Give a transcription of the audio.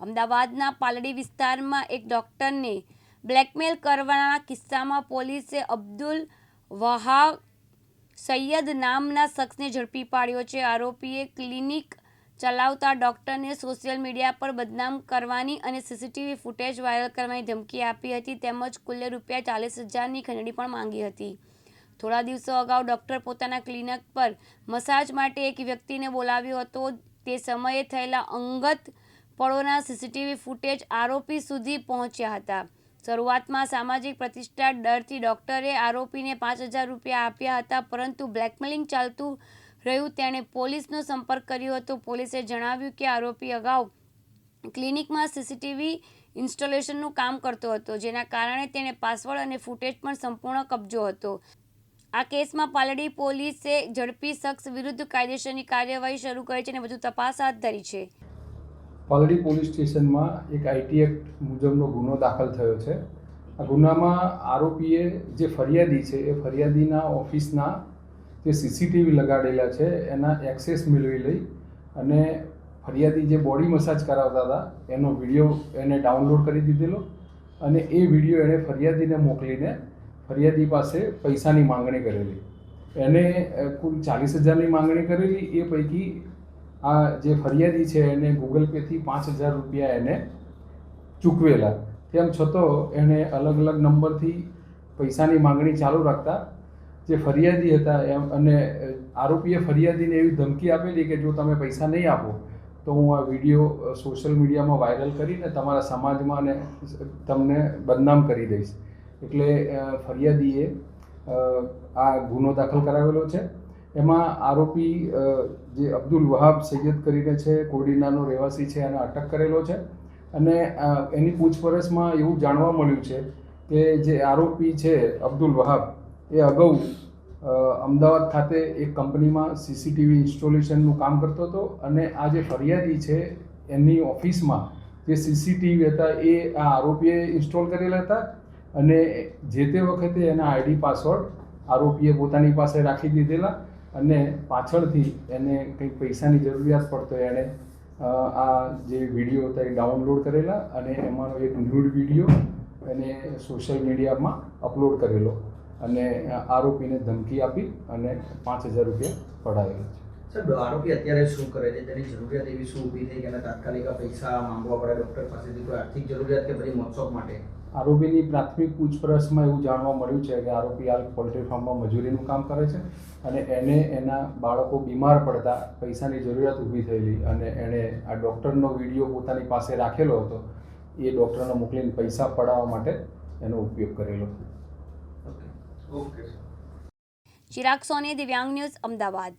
અમદાવાદના પાલડી વિસ્તારમાં એક ડૉક્ટરને બ્લેકમેલ કરવાના કિસ્સામાં પોલીસે અબ્દુલ વહા સૈયદ નામના શખ્સને ઝડપી પાડ્યો છે. આરોપીએ ક્લિનિક ચલાવતા ડૉક્ટરને સોશિયલ મીડિયા પર બદનામ કરવાની અને સીસીટીવી ફૂટેજ વાયરલ કરવાની ધમકી આપી હતી તેમજ કુલ્લે રૂપિયા ચાલીસ હજારની ખંડણી પણ માંગી હતી. થોડા દિવસો અગાઉ ડૉક્ટર પોતાના ક્લિનિક પર મસાજ માટે એક વ્યક્તિને બોલાવ્યો હતો. તે સમયે થયેલા અંગત પળોના સીસીટીવી ફૂટેજ આરોપી સુધી પહોંચ્યા હતા. શરૂઆતમાં સામાજિક પ્રતિષ્ઠા ડરથી ડોક્ટરે આરોપીને પાંચ હજાર રૂપિયા આપ્યા હતા, પરંતુ બ્લેકમેલિંગ ચાલતું રહ્યું. તેણે પોલીસનો સંપર્ક કર્યો હતો. પોલીસે જણાવ્યું કે આરોપી અગાઉ ક્લિનિકમાં સીસીટીવી ઇન્સ્ટોલેશનનું કામ કરતો હતો, જેના કારણે તેણે પાસવર્ડ અને ફૂટેજ પણ સંપૂર્ણ કબજો હતો. આ કેસમાં પાલડી પોલીસે ઝડપી શખ્સ વિરુદ્ધ કાયદેસરની કાર્યવાહી શરૂ કરી છે અને વધુ તપાસ હાથ ધરી છે. પાલડી પોલીસ સ્ટેશનમાં એક આઈટી એક્ટ મુજબનો ગુનો દાખલ થયો છે. આ ગુનામાં આરોપીએ જે ફરિયાદી છે, એ ફરિયાદીના ઓફિસના જે સીસીટીવી લગાડેલા છે, એના એક્સેસ મેળવી લઈ અને ફરિયાદી જે બોડી મસાજ કરાવતા હતા, એનો વીડિયો એને ડાઉનલોડ કરી દીધેલો અને એ વીડિયો એણે ફરિયાદીને મોકલીને ફરિયાદી પાસે પૈસાની માંગણી કરેલી. એને કુલ ચાલીસ હજારની માંગણી કરેલી. એ પૈકી આ જે ફરિયાદી છે એને ગૂગલ પેથી પાંચ હજાર રૂપિયા એને ચૂકવેલા. તેમ છતાં એણે અલગ અલગ નંબરથી પૈસાની માંગણી ચાલુ રાખતા. જે ફરિયાદી હતા એમ, અને આરોપીએ ફરિયાદીને એવી ધમકી આપેલી કે જો તમે પૈસા નહીં આપો, તો હું આ વીડિયો સોશિયલ મીડિયામાં વાયરલ કરીને તમારા સમાજમાં અને તમને બદનામ કરી દઈશ. એટલે ફરિયાદીએ આ ગુનો દાખલ કરાવેલો છે. એમાં આરોપી જે અબ્દુલ વહાબ સૈયદ કરીને છે, કોડીનાનો રહેવાસી છે એને અટક કરેલો છે. અને એની પૂછપરછમાં એવું જાણવા મળ્યું છે કે જે આરોપી છે અબ્દુલ વહાબ, એ અગાઉ અમદાવાદ ખાતે એક કંપનીમાં સીસીટીવી ઇન્સ્ટોલેશનનું કામ કરતો હતો અને આ જે ફરિયાદી છે એની ઓફિસમાં જે સીસીટીવી હતા એ આ આરોપીએ ઇન્સ્ટોલ કરેલા હતા અને જે તે વખતે એના આઈડી પાસવર્ડ આરોપીએ પોતાની પાસે રાખી દીધેલા અને પાછળથી એને કંઈક પૈસાની જરૂરિયાત પડતો એણે આ જે વીડિયો હતા એ ડાઉનલોડ કરેલા અને એમાંનો એક ન્યૂડ વીડિયો એને સોશિયલ મીડિયામાં અપલોડ કરેલો અને આરોપીને ધમકી આપી અને પાંચ હજાર રૂપિયા પડાવેલો છે. સાહેબ, આરોપી અત્યારે શું કરે છે? તેની જરૂરિયાત એવી શું ઊભી થઈ કે તાત્કાલિક પૈસા માંગવા પડે? ડૉક્ટર પાસેથી કોઈ આર્થિક જરૂરિયાત કે પછી મોજશોખ માટે? આરોપીની પ્રાથમિક પૂછપરછમાં એવું જાણવા મળ્યું છે કે આરોપી હાલ પોલ્ટ્રી ફાર્મમાં મજૂરીનું કામ કરે છે અને એને એના બાળકો બીમાર પડતા પૈસાની જરૂરિયાત ઊભી થયેલી અને એણે આ ડૉક્ટરનો વીડિયો પોતાની પાસે રાખેલો હતો. એ ડૉક્ટરને મોકલીને પૈસા પડાવવા માટે એનો ઉપયોગ કરેલો. ઓકે ઓકે ચિરાગ સોની દિવ્યાંગ ન્યૂઝ અમદાવાદ.